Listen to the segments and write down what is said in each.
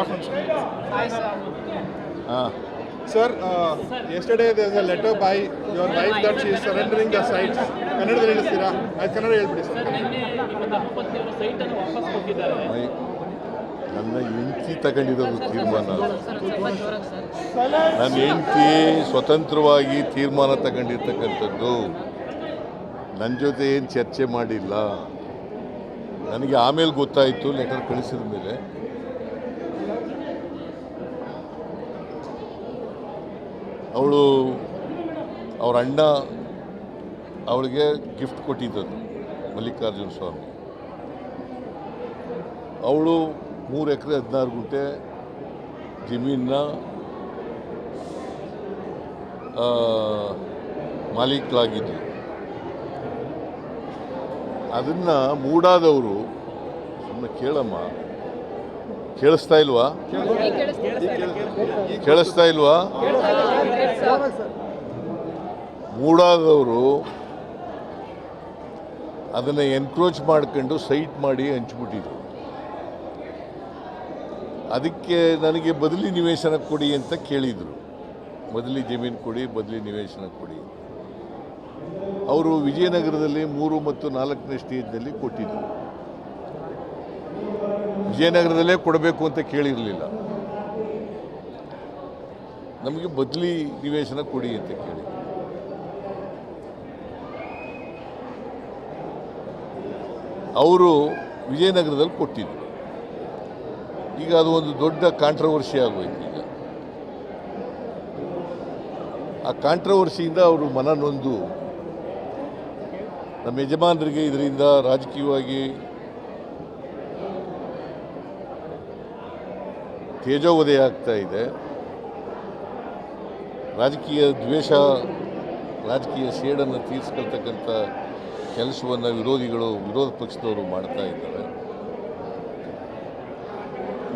afternoon, sir. ಹಾಂ Sir, uh, yesterday there was a letter by your wife that she is surrendering the sites. ಕನ್ನಡದಲ್ಲಿ ಹೇಳ್ತೀರಾ? ಆಯ್ತು ಕನ್ನಡ ಹೇಳ್ಬಿಡಿ sir ನಿನ್ನೆ ನಿಮ್ಮ ಧರ್ಮಪತ್ನಿಯವರು ಸೈಟ್ ಅನ್ನು ವಾಪಸ್ ಕೊಟ್ಟಿದ್ದಾರೆ. ಮೈ- ನನ್ನ ಹೆಂಡತಿ ತಗೊಂಡಿರೋದು ತೀರ್ಮಾನ. ನನ್ನ ಹೆಂಡತಿ ಸ್ವತಂತ್ರವಾಗಿ ತೀರ್ಮಾನ ತಗೊಂಡಿರ್ತಕ್ಕಂಥದ್ದು. ನನ್ನ ಜೊತೆ ಏನು ಚರ್ಚೆ ಮಾಡಿಲ್ಲ. ನನಗೆ ಆಮೇಲೆ ಗೊತ್ತಾಯಿತು ಲೆಟರ್ ಕಳಿಸಿದ ಮೇಲೆ. ಅವಳು ಅವ್ರ ಅಣ್ಣ ಅವಳಿಗೆ ಗಿಫ್ಟ್ ಕೊಟ್ಟಿದ್ದದ್ದು ಮಲ್ಲಿಕಾರ್ಜುನ ಸ್ವಾಮಿ. ಅವಳು ಮೂರು ಎಕರೆ ಹದಿನಾರು ಗುಂಟೆ ಜಮೀನ ಮಾಲೀಕರಾಗಿದ್ದರು ಅದನ್ನು ಮೂಡಾದವರು ಸುಮ್ಮನೆ ಕೇಳಮ್ಮ ಕೇಳಿಸ್ತಾ ಇಲ್ವಾ? ಕೇಳಿಸ್ತಾ ಇಲ್ವಾ? ಮೂಡಾದವರು ಅದನ್ನು ಎನ್ಕ್ರೋಚ್ ಮಾಡ್ಕೊಂಡು ಸೈಟ್ ಮಾಡಿ ಹಂಚ್ಬಿಟ್ಟಿದ್ರು. ಅದಕ್ಕೆ ನನಗೆ ಬದಲಿ ನಿವೇಶನ ಕೊಡಿ ಅಂತ ಕೇಳಿದರು. ಬದಲಿ ಜಮೀನು ಕೊಡಿ, ಬದಲಿ ನಿವೇಶನ ಕೊಡಿ. ಅವರು ವಿಜಯನಗರದಲ್ಲಿ ಮೂರು ಮತ್ತು ನಾಲ್ಕನೇ ಸ್ಟೇಜ್ನಲ್ಲಿ ಕೊಟ್ಟಿದ್ದರು ವಿಜಯನಗರದಲ್ಲೇ ಕೊಡಬೇಕು ಅಂತ ಕೇಳಿರಲಿಲ್ಲ. ನಮಗೆ ಬದಲಿ ನಿವೇಶನ ಕೊಡಿ ಅಂತ ಕೇಳಿ. ಅವರು ವಿಜಯನಗರದಲ್ಲಿ ಕೊಟ್ಟಿದ್ರು. ಈಗ ಅದು ಒಂದು ದೊಡ್ಡ ಕಾಂಟ್ರವರ್ಸಿ ಆಗೋಯ್ತು ಈಗ. ಆ ಕಾಂಟ್ರವರ್ಸಿಯಿಂದ ಅವರು ಮನ ನೊಂದು. ನಮ್ಮ ಯಜಮಾನರಿಗೆ ಇದರಿಂದ ರಾಜಕೀಯವಾಗಿ ತೇಜೋವಧೆ ಆಗ್ತಾ ಇದೆ. ರಾಜಕೀಯ ದ್ವೇಷ ರಾಜಕೀಯ ಸೇಡನ್ನು ತೀರಿಸ್ಕೊಳ್ತಕ್ಕಂಥ ಕೆಲಸವನ್ನು ವಿರೋಧಿಗಳು ವಿರೋಧ ಪಕ್ಷದವರು ಮಾಡ್ತಾ ಇದ್ದಾರೆ.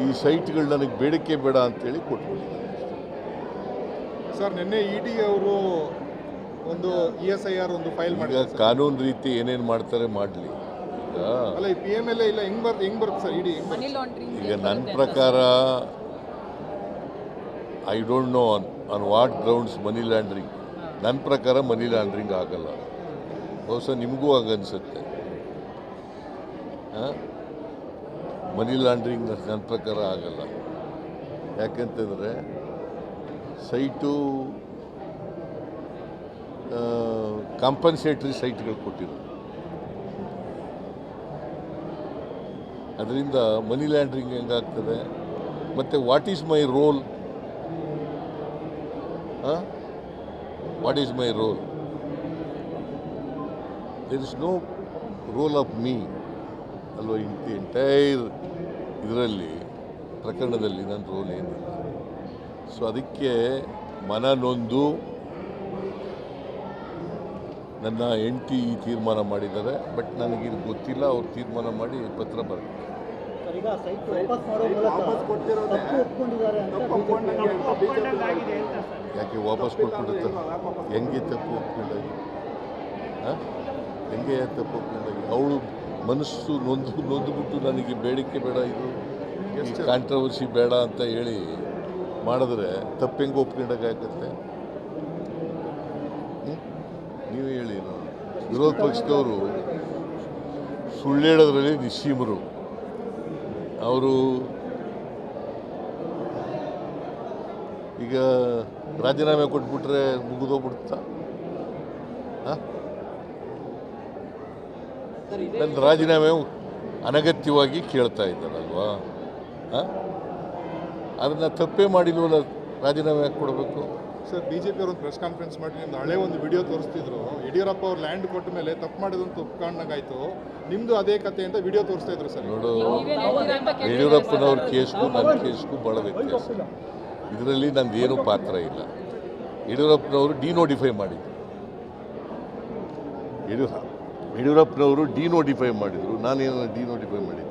ಈ ಸೈಟ್ಗಳು ನನಗೆ ಬೇಡಿಕೆ ಬೇಡ ಅಂತೇಳಿ ಕೊಟ್ಬಿಟ್ಟಿದ್ದಾರೆ. ಸರ್ ನಿನ್ನೆ ಇ ಡಿ ಅವರು ಒಂದು ಇ ಎಸ್ ಐ ಆರ್ ಒಂದು ಫೈಲ್ ಈಗ ಮಾಡಿದ್ದಾರೆ ಸರ್. ಕಾನೂನು ರೀತಿ ಏನೇನು ಮಾಡ್ತಾರೆ ಮಾಡಲಿ. ಈಗ ಅಲ್ಲ ಈ ಪಿ ಎಂ ಎಲ್ ಇಲ್ಲ ಹೆಂಗ್ ಬರ್ತ ಹೆಂಗ್ ಬರುತ್ತೆ ಸರ್ ಇಡಿ ಮನಿ ಲಾಂಡ್ರಿಂಗ್ ಈಗ ನನ್ನ ಪ್ರಕಾರ I don't know on on what grounds money laundering ನನ್ನ ಪ್ರಕಾರ ಮನಿ ಲ್ಯಾಂಡ್ರಿಂಗ್ ಆಗಲ್ಲ. ಬಹುಶಃ ನಿಮಗೂ ಆಗನ್ಸುತ್ತೆ. ಮನಿ ಲ್ಯಾಂಡ್ರಿಂಗ್ ನನ್ನ ಪ್ರಕಾರ ಆಗಲ್ಲ. ಯಾಕೆಂತಂದರೆ ಸೈಟು ಕಾಂಪನ್ಸೇಟ್ರಿ ಸೈಟ್ಗಳು ಕೊಟ್ಟಿರೋದು. ಅದರಿಂದ ಮನಿ ಲ್ಯಾಂಡ್ರಿಂಗ್ ಹೆಂಗಾಗ್ತದೆ? ಮತ್ತು what is my role what is my role there is no role of me ಅಲ್ವಾ ದಿ ಎಂಟೈರ್ ಇದರಲ್ಲಿ, ಪ್ರಕರಣದಲ್ಲಿ ನನ್ನ ರೋಲ್ ಏನಿಲ್ಲ. ಸೊ ಅದಕ್ಕೆ ಮನ ನೊಂದು ನನ್ನ ಈ ತೀರ್ಮಾನ ಮಾಡಿದ್ದಾರೆ. ಬಟ್ ನನಗಿದು ಗೊತ್ತಿಲ್ಲ, ಅವ್ರು ತೀರ್ಮಾನ ಮಾಡಿ ಪತ್ರ ಬರುತ್ತೆ ಈಗ ಸೈಟ್ ವಾಪಸ್ ಮಾಡೋ ಮೂಲಕ ತಪ್ಪು ಒಪ್ಕೊಂಡಿದ್ದಾರೆ ಅಂತ ಯಾಕೆ ವಾಪಸ್ ಕೊಟ್ಬಿಡುತ್ತೆ? ಹೆಂಗೆ ತಪ್ಪು ಒಪ್ಕೊಂಡಾಗಿ ಹಾಂ? ಹೆಂಗೆ ತಪ್ಪು ಒಪ್ಕೊಂಡಾಗಿ ಅವಳು ಮನಸ್ಸು ನೊಂದು ನೊಂದುಬಿಟ್ಟು ನನಗೆ ಬೇಡಿಕೆ ಬೇಡ ಇದು ಕಾಂಟ್ರವರ್ಸಿ ಬೇಡ ಅಂತ ಹೇಳಿ ಮಾಡಿದ್ರೆ ತಪ್ಪು ಹೆಂಗೆ ಒಪ್ಕೊಂಡಾಗತ್ತೆ ನೀವು ಹೇಳಿ ನಾನು. ವಿರೋಧ ಪಕ್ಷದವರು ಸುಳ್ಳು ಹೇಳೋದ್ರಲ್ಲಿ ನಿಸ್ಸೀಮರು. ಅವರು ಈಗ ರಾಜೀನಾಮೆ ಕೊಟ್ಬಿಟ್ರೆ ಮುಗಿದೋಗ್ಬಿಡ್ತ ನನ್ನ ರಾಜೀನಾಮೆ ಅನಗತ್ಯವಾಗಿ ಕೇಳ್ತಾ ಇದ್ದಾರಲ್ವಾ ಹಾಂ? ಅದನ್ನು ತಪ್ಪೇ ಮಾಡಿಲ್ವಲ್ಲ ರಾಜೀನಾಮೆ ಕೊಡಬೇಕು? ಸರ್ ಬಿಜೆಪಿ ಅವರು ಒಂದು ಪ್ರೆಸ್ ಕಾನ್ಫರೆನ್ಸ್ ಮಾಡಿ ನಿಮ್ದು ಹಳೆ ಒಂದು ವಿಡಿಯೋ ತೋರಿಸ್ತಿದ್ರು. ಯಡಿಯೂರಪ್ಪ ಅವ್ರು ಲ್ಯಾಂಡ್ ಕೊಟ್ಟ ಮೇಲೆ ತಪ್ಪು ಮಾಡಿದಂತ ಒಪ್ಕೊಂಡಾಗಾಯ್ತು ನಿಮ್ದು ಅದೇ ಕತೆ ಅಂತ ವಿಡಿಯೋ ತೋರಿಸ್ತಾ ಇದ್ರು ಸರ್ ನೋಡು ಯಡಿಯೂರಪ್ಪನವ್ರ ಕೇಸ್ಗೂ ನನ್ನ ಕೇಸ್ಗೂ ಭಾಳ ವ್ಯತ್ಯಾಸ. ಇದರಲ್ಲಿ ನಂದು ಏನೂ ಪಾತ್ರ ಇಲ್ಲ. ಯಡಿಯೂರಪ್ಪನವರು ಡಿನೋಟಿಫೈ ಮಾಡಿದ್ರು. ಯಡಿಯೂರಪ್ಪ ಯಡಿಯೂರಪ್ಪನವರು ಡಿನೋಟಿಫೈ ಮಾಡಿದರು. ನಾನೇನು ಡಿನೋಟಿಫೈ ಮಾಡಿದ್ದೀನ?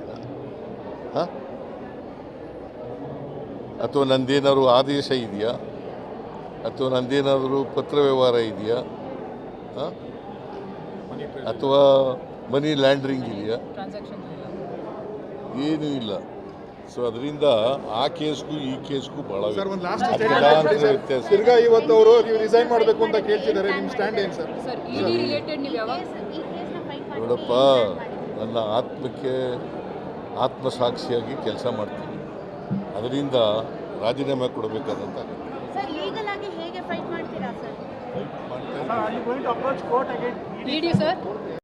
ಹಾಂ? ಅಥವಾ ನಂದೇನಾದ್ರು ಆದೇಶ ಇದೆಯಾ? ಅಥವಾ ನಂದೇನಾದರೂ ಪತ್ರ ವ್ಯವಹಾರ ಇದೆಯಾ? ಹಾಂ ಅಥವಾ ಮನಿ ಲ್ಯಾಂಡ್ರಿಂಗ್ ಇದೆಯಾ? ಟ್ರಾನ್ಸಾಕ್ಷನ್ ಏನೂ ಇಲ್ಲ. ಸೊ ಅದರಿಂದ ಆ ಕೇಸ್ಗೂ ಈ ಕೇಸ್ಗೂ ಬಹಳ ಸರ್ ಒಂದು ಲಾಸ್ಟ್ ಅಜಗಜಾಂತರ ವ್ಯತ್ಯಾಸ ತಿರ್ಗಾ ಇವತ್ತು ಅವರು ನೀವು ರಿಸೈನ್ ಮಾಡಬೇಕು ಅಂತ ಕೇಳ್ತಿದ್ದಾರೆ. ನಿಮ್ಮ ಸ್ಟ್ಯಾಂಡ್ ಏನು ಸರ್? ಸರ್ ಇಡಿ ರಿಲೇಟೆಡ್ ನೀವು ಯಾವಾಗ? ನೋಡಪ್ಪ ನನ್ನ ಆತ್ಮಕ್ಕೆ ಆತ್ಮಸಾಕ್ಷಿಯಾಗಿ ಕೆಲಸ ಮಾಡ್ತೀನಿ. ಅದರಿಂದ ರಾಜೀನಾಮೆ ಕೊಡಬೇಕಾದಂತ Sir, are you going to approach court again? PD, sir?